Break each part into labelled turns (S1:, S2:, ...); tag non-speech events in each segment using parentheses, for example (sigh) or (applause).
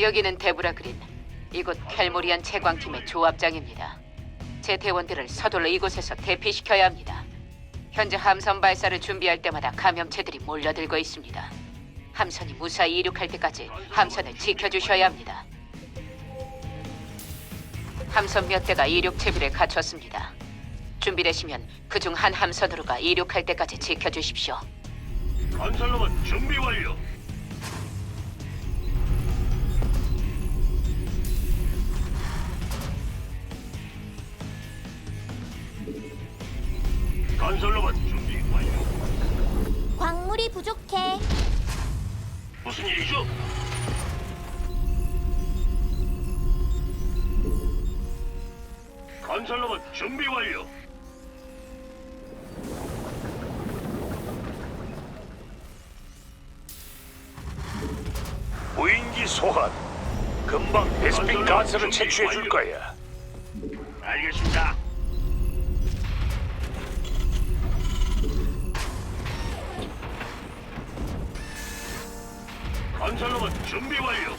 S1: 여기는 데브라 그린. 이곳 켈모리안 채광팀의 조합장입니다. 제 대원들을 서둘러 이곳에서 대피시켜야 합니다. 현재 함선 발사를 준비할 때마다 감염체들이 몰려들고 있습니다. 함선이 무사히 이륙할 때까지 함선을 지켜주셔야 합니다. 함선 몇 대가 이륙 채비를 갖췄습니다. 준비되시면 그 중 한 함선으로가 이륙할 때까지 지켜주십시오.
S2: 건설로봇 준비 완료. 건설로봇 준비 완료.
S3: 광물이 부족해.
S2: 무슨 일이죠? 건설로봇 준비 완료.
S4: 무인기 소환. 금방 베스핀 가스를 채취해 줄 거야.
S2: 알겠습니다. 건설로봇 준비 완료.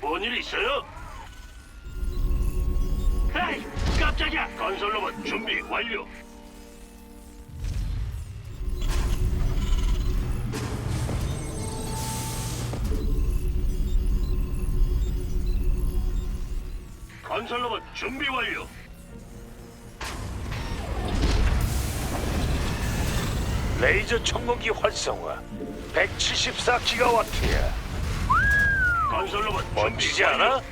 S2: 뭔 일 있어요? 에이, 깜짝이야! 건설로봇 준비 완료. 건설로봇 준비 완료.
S4: 레이저 청공기 활성화. 174 기가와트야.
S2: 건설로봇 준비
S4: 멋지지
S2: 완료.
S4: 않아?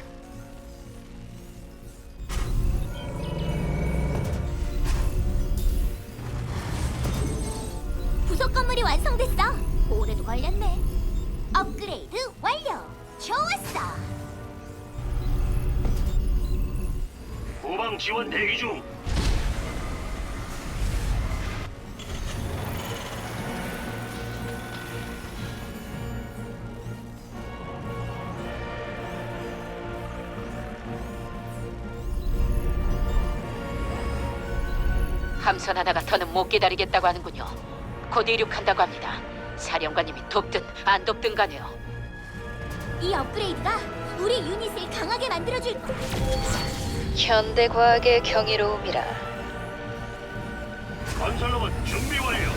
S3: 부속 건물이 완성됐어. 오래도 걸렸네. 업그레이드 완료. 좋았어.
S2: 후방 지원 대기 중.
S1: 함선 하나가 더는 못 기다리겠다고 하는군요. 곧 이륙한다고 합니다. 사령관님이 돕든 안 돕든 가네요.
S3: 이 업그레이드가 우리 유닛을 강하게 만들어줄 거야.
S1: 현대 과학의 경이로움이라.
S2: 건설로봇 준비 완료.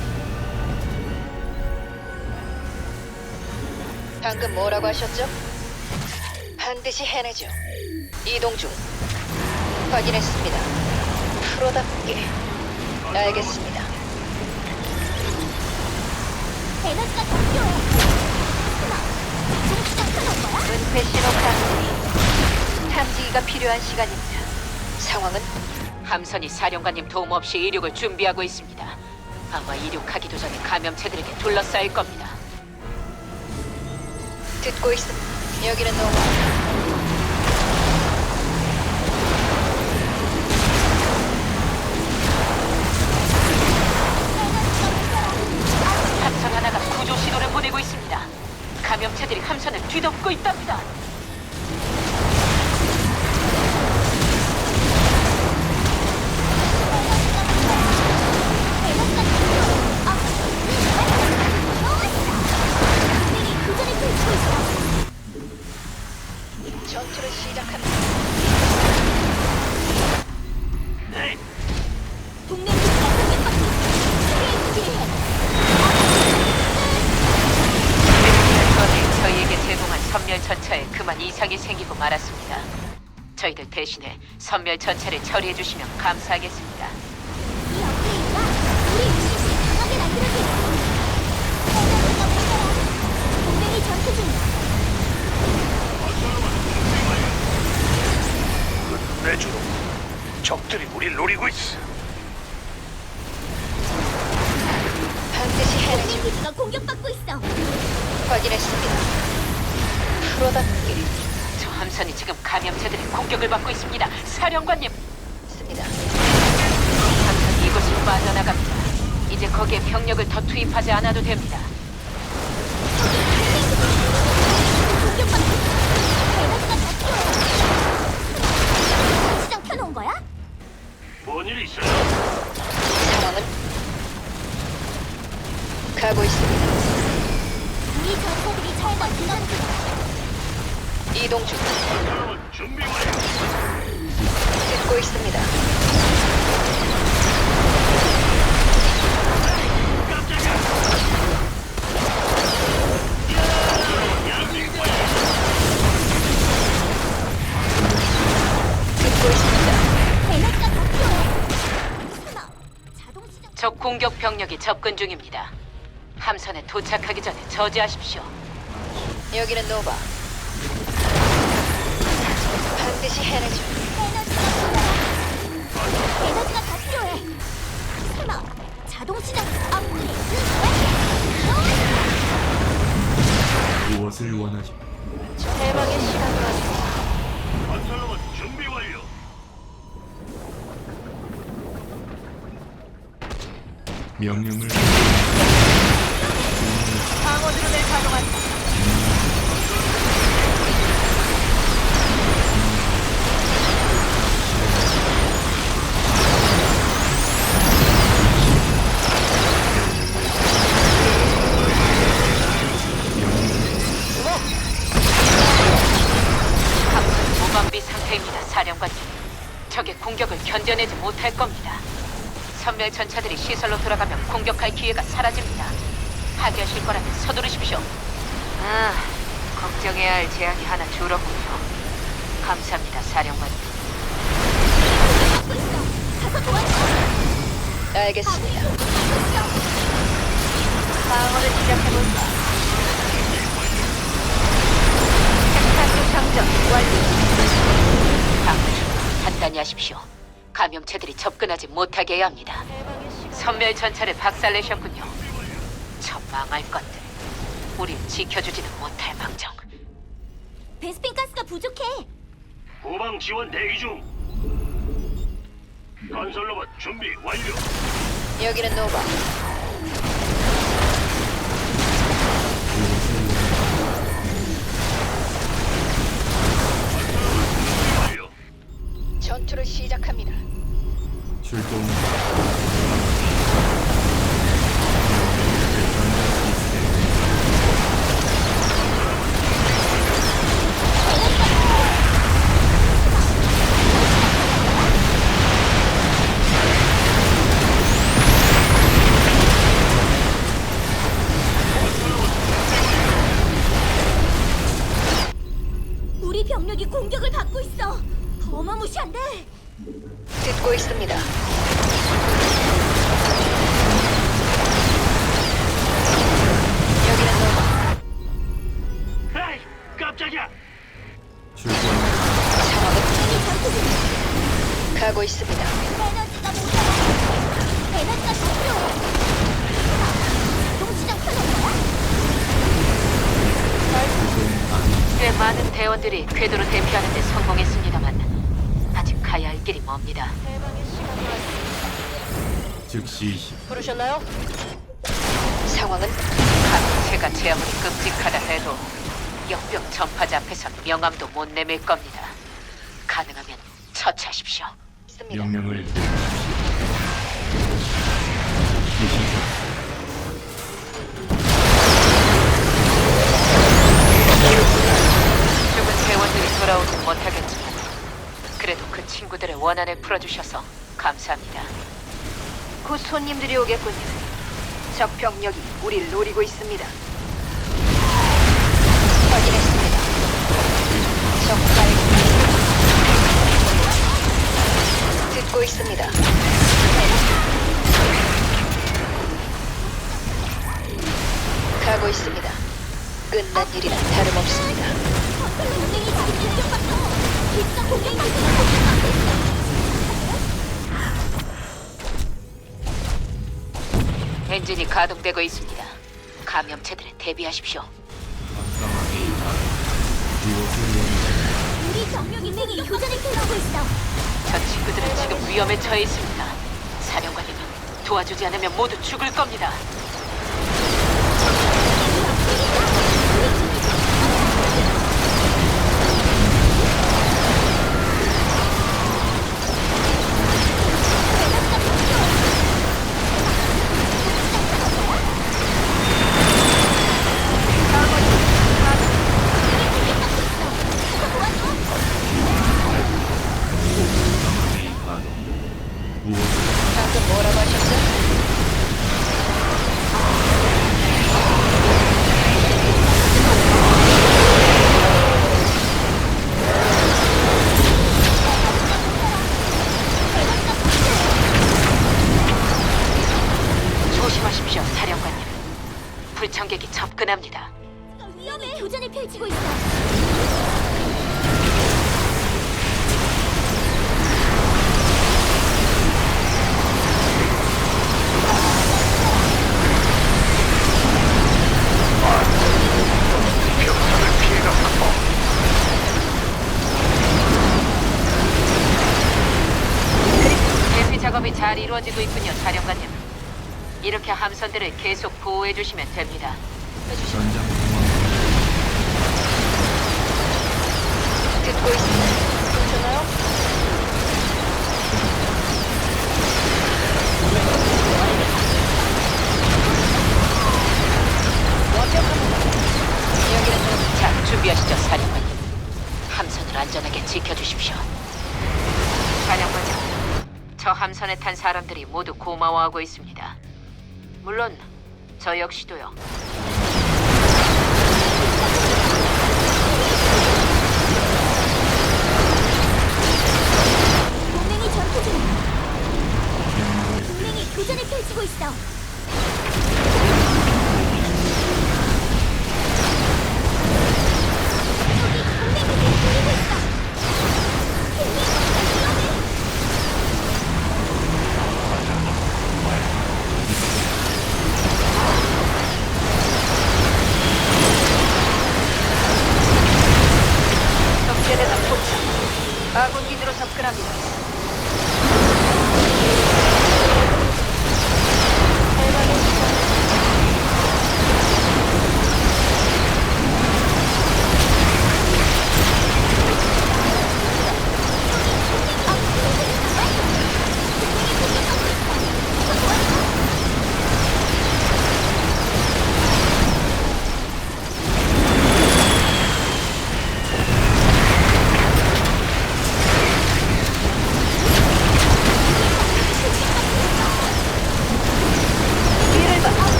S1: 방금 뭐라고 하셨죠? 반드시 해내죠. 이동 중. 확인했습니다. 프로답게. 알겠습니다.
S3: 에너지가 더 필요해. 시작하는 거야?
S1: 은폐 신호 감지. 탐지기가 필요한 시간입니다. 상황은 함선이 사령관님 도움 없이 이륙을 준비하고 있습니다. 아마 이륙하기도 전에 감염체들에게 둘러싸일 겁니다. 듣고 있습니다. 여기는 너무 감염체들이 함선을 뒤덮고 있답니다. 그만 이상이 생기고 말았습니다. 저희들 대신에 선멸 전차를 처리해 주시면 감사하겠습니다.
S3: 이 우리 강하게. 동맹이 전투 중이야.
S4: 끝내주로. 적들이 우리 노리고 있어.
S1: 반드시
S3: 동맹 기지가 공격받고 있어.
S1: 확인했습니다. 풀어다니길 저 함선이 지금 감염체들의 공격을 받고 있습니다. 사령관님. 있습니다. 함선이 이곳으로 빠져나갑니다. 이제 거기에 병력을 더 투입하지 않아도 됩니다. 가고 있습니다.
S5: 우리
S2: 전사들이 잘버티는 중. 이동 중.
S5: 준비 듣고 있습니다.
S1: 적 공격 병력이 접근 중입니다. 함선에 도착하기 전에 저지하십시오.
S5: 여기는 노바. 반드시 해내죠.
S3: 에너지가 더 필요해. 설마 자동 시장 업그레이드
S6: 무엇을 원하시?
S5: 해방의 시간이 왔습니다.
S2: 건설로봇 준비 완료.
S6: 명령을
S1: 방어드론을 가동한다. 견뎌내지 못할 겁니다. 선멸 전차들이 시설로 돌아가면 공격할 기회가 사라집니다. 파괴하실 거라면 서두르십시오. 아, 걱정해야 할 재앙이 하나 줄었군요. 감사합니다, 사령관님.
S5: 알겠습니다. 방어를 시작해볼까?
S1: 핵탄두 장전 완료. 방주 단단히 하십시오. 감염체들이 접근하지 못하게 해야 합니다. 선멸 전차를 박살내셨군요. 저 망할 것들. 우릴 지켜주지는 못할 망정.
S3: 베스핀 가스가 부족해.
S2: 후방 지원 대기 중. 건설 로봇 준비 완료.
S5: 여기는 노바. 전투를 시작합니다.
S6: 출동.
S5: 있습니다.
S1: 아직 가야 할 길이 멉니다.
S6: 즉시 시-
S5: 부르셨나요? 상황은
S1: 감염체가 제 아무리 끔찍하다 해도 역병 전파자 앞에선 명함도 못 내밀 겁니다. 가능하면 처치하십시오.
S5: 있습니다.
S6: 명령을 내리십시오. 지시자.
S1: 죽은 대원들이 돌아오진 못하겠지만 그래도 그 친구들의 원한을 풀어주셔서 감사합니다.
S5: 곧 손님들이 오겠군요. 적 병력이 우리를 노리고 있습니다. 확인했습니다. 적 발견. 듣고 있습니다. 가고 있습니다. 끝난 일이라 다름없습니다.
S1: 엔진이 가동되고 있습니다. 감염체들에 대비하십시오.
S3: 우리 병력이 동맹이 교전을 펼치고 있어.
S1: 저 친구들은 지금 위험에 처해 있습니다. 사령관님은 도와주지 않으면 모두 죽을 겁니다. 접근합니다.
S3: 위험해. 교전을 펼치고 있어.
S1: 대피 작업이 잘 이루어지고 있군요, 사령관님. 이렇게 함선들을 계속 보호해 주시면 됩니다.
S6: 전장
S5: 듣고 있습니다. 괜찮아요?
S1: 자, 준비하시죠, 사령관님. 함선을 안전하게 지켜주십시오. 사령관님, 저 함선에 탄 사람들이 모두 고마워하고 있습니다. 물론 저 역시도요.
S3: 동맹이 전투 중이야. 동맹이 교전을 펼치고 있어.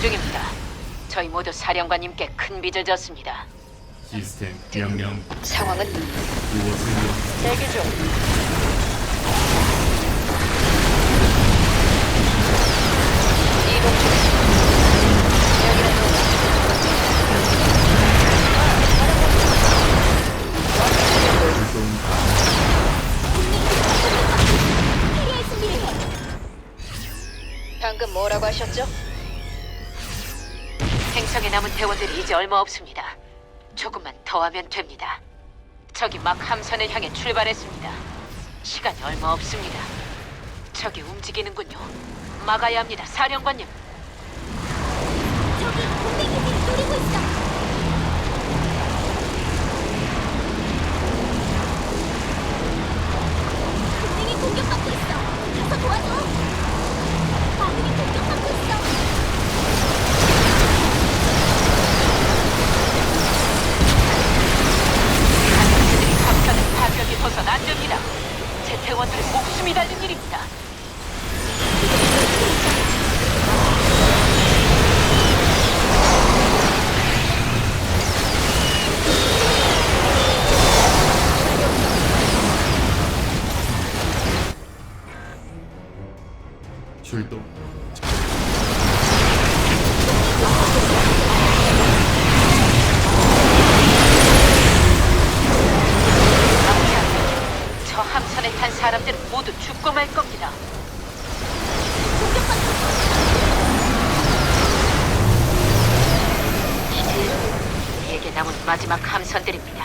S1: 중입니다. 저희 모두 사령관님께 큰 빚을 졌습니다.
S6: 시스템 명령
S5: 상황은
S6: 무엇을 원
S5: 대기 중. 이동 중. 여기는
S6: 출동
S3: 캐리할 준비를 해.
S5: 방금 뭐라고 하셨죠?
S1: 행성에 남은 대원들이 이제 얼마 없습니다. 조금만 더 하면 됩니다. 적이 막 함선을 향해 출발했습니다. 시간이 얼마 없습니다. 적이 움직이는군요. 막아야 합니다, 사령관님.
S3: 저기 동맹 기지를 노리고 있어.
S1: 이제 우리에게 남은 마지막 함선들입니다.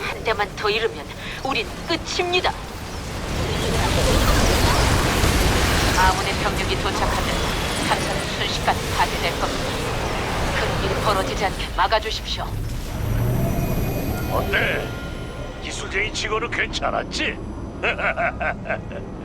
S1: 한 대만 더 잃으면 우린 끝입니다. 병력이 도착하면 함선은 순식간에 파괴될 겁니다. 그런 일이 벌어지지 않게 막아주십시오.
S4: 어때? 기술쟁이 치고는 괜찮았지? (laughs)